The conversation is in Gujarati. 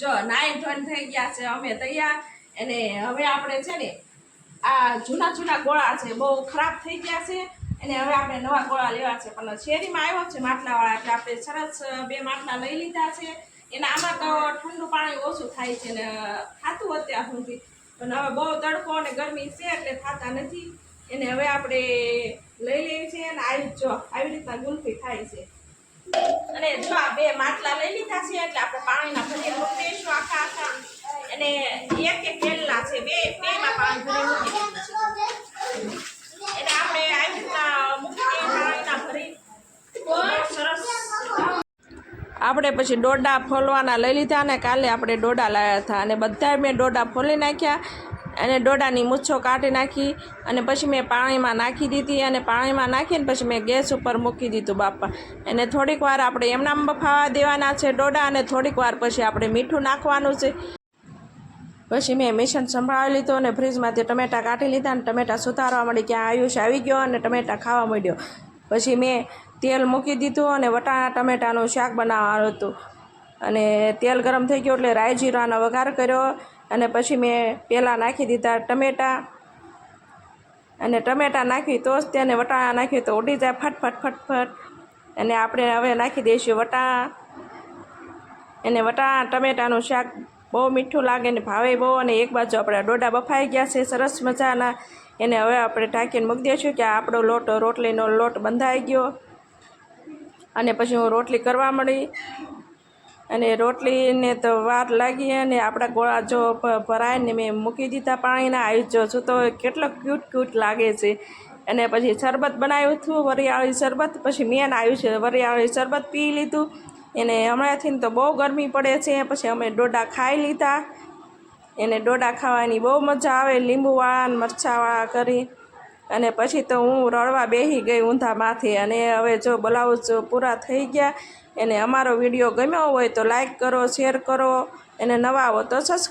જો નાઈ ધોઈને થઈ ગયા છે, અમે તૈયાર. અને હવે આપણે છે ને આ જૂના જૂના ગોળા છે, બહુ ખરાબ થઈ ગયા છે. અને હવે આપણે નવા ગોળા લેવા છે. પણ શેરીમાં આવ્યો છે માટલાવાળા, એટલે આપણે સરસ બે માટલા લઈ લીધા છે. એના આમાં તો ઠંડુ પાણી ઓછું થાય છે ને ખાતું અત્યાર સુધી. પણ હવે બહુ તડકો અને ગરમી છે એટલે ખાતા નથી. એને હવે આપણે લઈ લેવી છે અને આવી જો આવી રીતના ગુલ્ફી થાય છે. અને જો આ બે માટલા લઈ લીધા છે, એટલે આપણે પાણીના ભરીને મૂકી દઈશું આખા આખા અને એક એક કેલના છે, બે મૂકી દીધું છે એટલે આપણે આવી રીતના મૂકી પાણીના ભરી. સરસ. આપણે પછી ડોડા ફોલવાના લઈ લીધા અને કાલે આપણે ડોડા લાવ્યા હતા. અને બધા મેં ડોડા ફોલી નાખ્યા અને ડોડાની મૂછો કાઢી નાખી અને પછી મેં પાણીમાં નાખી દીધી અને પાણીમાં નાખીને પછી મેં ગેસ ઉપર મૂકી દીધું બાપા. અને થોડીક વાર આપણે એમનામ બફાવા દેવાના છે ડોડા અને થોડીક વાર પછી આપણે મીઠું નાખવાનું છે. પછી મેં મિશન સંભાળી લીધું અને ફ્રીજમાંથી ટમેટાં કાઢી લીધા અને ટમેટાં સુધારવા મળી ક્યાં આયુષ આવી ગયો અને ટમેટાં ખાવા માંડ્યો પછી મેં તેલ મૂકી દીધું અને વટાણા ટમેટાનું શાક બનાવવાનું હતું. અને તેલ ગરમ થઈ ગયું એટલે રાઈ જીરાનો વઘાર કર્યો અને પછી મેં પહેલાં નાખી દીધા ટમેટાં. અને ટમેટાં નાખી તો જ તેને વટાણા નાખ્યું તો ઉડી જાય ફટ ફટ ફટ અને આપણે હવે નાખી દઈશું વટાણા. એને વટાણા ટમેટાનું શાક બહુ મીઠું લાગે ને ભાવે બહુ અને એક બાજુ આપણા ડોડા બફાઈ ગયા છે, સરસ મજાના. એને હવે આપણે ઢાંકીને મૂકી દઈશું કે આપણો લોટ, રોટલીનો લોટ બંધાઈ ગયો. અને પછી હું રોટલી કરવા મળી અને રોટલીને તો વાર લાગી અને આપણા ગોળા જો ભરાઈને મેં મૂકી દીધા પાણીના. આવી જો છું તો કેટલો ક્યુટ ક્યુટ લાગે છે. અને પછી શરબત બનાવ્યું હતું, વરિયાળી શરબત. પછી મેન આવ્યું છે વરિયાળી શરબત પી લીધું. એને હમણાંથી તો બહુ ગરમી પડે છે, પછી અમે ડોડા ખાઈ લીધા. એને ડોડા ખાવાની બહુ મજા આવે, લીંબુવાળા મરચાંવાળા કરી. અને પછી તો હું રડવા બેસી ગઈ ઊંધામાંથી. અને હવે જો બ્લાઉઝ પૂરા થઈ ગયા, એને અમારો વીડિયો ગમ્યો હોય તો લાઈક કરો, શેર કરો. અને નવા આવો તો સબસ્ક્રાઈબ